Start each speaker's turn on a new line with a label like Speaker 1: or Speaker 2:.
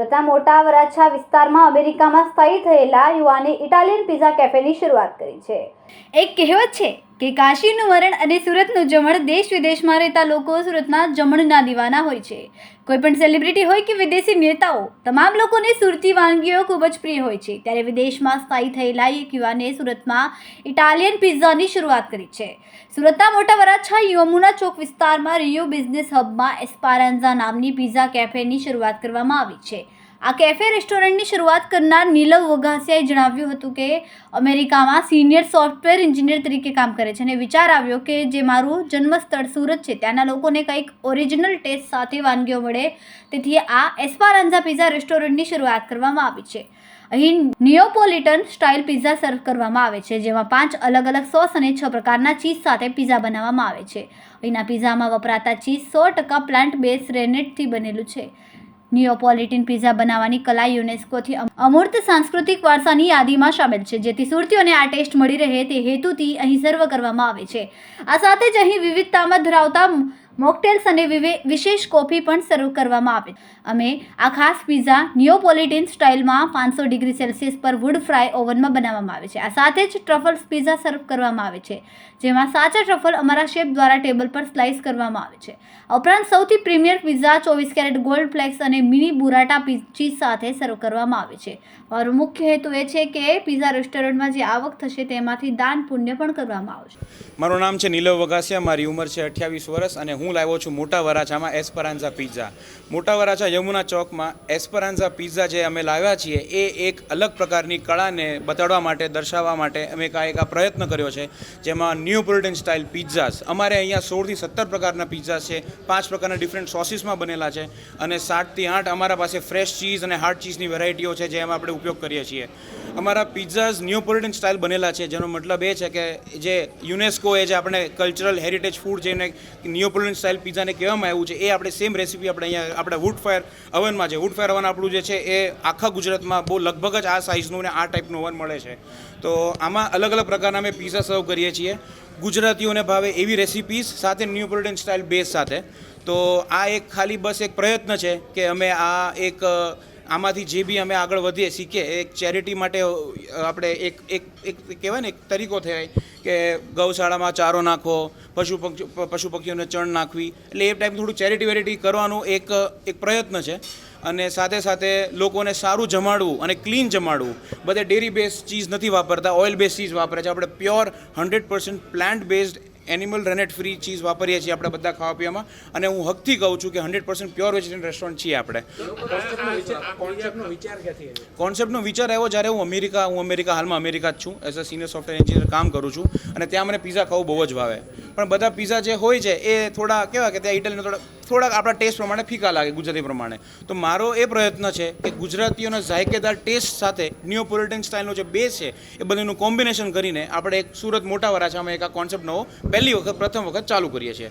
Speaker 1: સુરતના મોટા વરાછા વિસ્તારમાં અમેરિકામાં સ્થાયી થયેલા યુવાને ઇટાલિયન પિઝા કેફેની શરૂઆત કરી છે. એક કહેવત છે કે કાશીનું મરણ અને સુરતનું જમણ દેશ વિદેશમાં રહેતા લોકો સુરતના જમણના દીવાના હોય છે. કોઈ પણ સેલિબ્રિટી હોય કે વિદેશી નેતાઓ, તમામ લોકોને સુરતી વાનગીઓ ખૂબ જ પ્રિય હોય છે. ત્યારે વિદેશમાં સ્થાયી થયેલા એક યુવાને સુરતમાં ઇટાલિયન પિઝાની શરૂઆત કરી છે. સુરતના મોટા વરાછા યમુના ચોક વિસ્તારમાં રિયો બિઝનેસ હબમાં એસ્પારાન્ઝા નામની પિઝા કેફેની શરૂઆત કરવામાં આવી છે. આ કેફે રેસ્ટોરન્ટની શરૂઆત કરનાર નીલવ વઘાસિયાએ જણાવ્યું હતું કે અમેરિકામાં સિનિયર સોફ્ટવેર એન્જિનિયર તરીકે કામ કરે છે અને વિચાર આવ્યો કે જે મારું જન્મસ્થળ સુરત છે, ત્યાંના લોકોને કંઈક ઓરિજિનલ ટેસ્ટ સાથે વાનગીઓ મળે. તેથી આ એસ્પારાન્ઝા પિઝા રેસ્ટોરન્ટની શરૂઆત કરવામાં આવી છે. અહીં નિયોપોલિટન સ્ટાઇલ પિઝા સર્વ કરવામાં આવે છે, જેમાં પાંચ અલગ અલગ સોસ અને છ પ્રકારના ચીઝ સાથે પિઝા બનાવવામાં આવે છે. અહીંના પિઝામાં વપરાતા ચીઝ સો ટકા પ્લાન્ટ બેઝ રેનેટથી બનેલું છે. નિયોપોલિટીન પિઝા બનાવવાની કલા યુનેસ્કોથી અમૂર્ત સાંસ્કૃતિક વારસાની યાદીમાં સામેલ છે, જેથી સુરતીઓને આ ટેસ્ટ મળી રહે તે હેતુથી અહીં સર્વ કરવામાં આવે છે. આ સાથે જ અહીં વિવિધતામાં ધરાવતા મોકટેલ્સ અને વિશેષ કોફી પણ સર્વ કરવામાં આવે. અમે આ ખાસ પીઝા નિયોપોલિટીન સ્ટાઇલમાં પાંચસો ડિગ્રી સેલ્સિયસ પર વુડ ફ્રાય ઓવનમાં બનાવવામાં આવે છે. આ સાથે જ ટ્રફલ્સ પિઝા સર્વ કરવામાં આવે છે. જેમાં સાચા ટ્રફલ અમારા શેફ દ્વારા ટેબલ પર સ્લાઇસ કરવામાં આવે છે. ઉપરાંત સૌથી પ્રીમિયર પીઝા ચોવીસ કેરેટ ગોલ્ડ ફ્લેક્સ અને મિની બુરાટા ચીઝ સાથે સર્વ કરવામાં આવે છે. મારો મુખ્ય હેતુ એ છે કે પીઝા રેસ્ટોરન્ટમાં જે આવક થશે તેમાંથી દાન પુણ્ય પણ કરવામાં આવશે.
Speaker 2: મારું નામ છે નીલવ વઘાસિયા. મારી ઉંમર છે અઠ્યાવીસ વર્ષ અને હું લાવ્યો છું મોટા વરાછામાં એસ્પરાન્ઝા પિઝા. મોટા વરાછા યમુના ચોકમાં એસ્પરાન્ઝા પિઝા જે અમે લાવ્યા છીએ, એ એક અલગ પ્રકારની કળાને બતાડવા માટે, દર્શાવવા માટે અમે કાંઈક આ પ્રયત્ન કર્યો છે, જેમાં ન્યૂ ન્યુપોલિટન સ્ટાઇલ પિઝાસ. અમારે અહીંયા સોળથી સત્તર પ્રકારના પિઝા છે, પાંચ પ્રકારના ડિફરન્ટ સોસીસમાં બનેલા છે, અને સાતથી આઠ અમારા પાસે ફ્રેશ ચીઝ અને હાર્ડ ચીઝની વેરાયટીઓ છે જેમાં આપણે ઉપયોગ કરીએ છીએ. અમારા પિઝાઝ ન્યુપોલિટન સ્ટાઇલ બનેલા છે, જેનો મતલબ એ છે કે જે યુનેસ્કો એ જે આપણે કલ્ચરલ હેરિટેજ ફૂડ જેને ન્યુપોલિટન સ્ટાઇલ પિઝાને કહેવામાં આવ્યું છે. એ આપણે સેમ રેસીપી આપણે અહીંયા, આપણે વુડ ફાયર અવનમાં છે. વુડ ફાયર અવન આપણું જે છે, એ આખા ગુજરાતમાં બહુ લગભગ જ આ સાઇઝનું ને આ ટાઈપનું અવન મળે છે. તો આમાં અલગ અલગ પ્રકારના અમે પિઝા સર્વ કરીએ છીએ. ગુજરાતીઓને ભાવે એવી રેસિપીઝ સાથે ન્યુપોલિટન સ્ટાઇલ બેઝ સાથે. તો આ એક ખાલી બસ એક પ્રયત્ન છે કે અમે આ એક, આમાંથી જે બી અમે આગળ વધીએ, શીખીએ એક ચેરિટી માટે આપણે એક એક એક કહેવાય ને, એક તરીકો થાય કે ગૌશાળામાં ચારો નાખો, પશુ પશુ પક્ષીઓને ચણ નાખવી, એટલે એ ટાઈપ થોડું ચેરિટી વેરિટી કરવાનું એક એક પ્રયત્ન છે. અને સાથે સાથે લોકોને સારું જમાડવું અને ક્લીન જમાડવું. બધે ડેરી બેઝ ચીઝ નથી વાપરતા ઓઇલ બેઝ ચીઝ વાપરે છે. આપણે pure hundred percent plant based animal rennet free cheese વાપરીએ છીએ આપણે બધા ખાવા પીવામાં. અને હું હકથી કહું છું કે hundred percent pure vegetarian restaurant છીએ આપણે. કોન્સેપ્ટનો વિચાર આવ્યો જ્યારે હું અમેરિકા હું અમેરિકા, હાલમાં અમેરિકા જ છું. As a senior software engineer કામ કરું છું. અને ત્યાં મને પીઝા ખાવું બહુ જ ભાવે. પણ બધા પીઝા જે હોય છે, એ થોડા કેવા કે ત્યાં ઇટાલીના થોડા થોડાક આપણા ટેસ્ટ પ્રમાણે ફીકા લાગે, ગુજરાતી પ્રમાણે. તો મારો એ પ્રયત્ન છે કે ગુજરાતીઓના ઝાયકેદાર ટેસ્ટ સાથે ન્યોપોલિટન સ્ટાઇલનો જે બેઝ છે, એ બંનેનું કોમ્બિનેશન કરીને આપણે એક સુરત મોટા વરાછામાં એક આ કોન્સેપ્ટ નવો પહેલી વખત, પ્રથમ વખત ચાલુ કરીએ છીએ.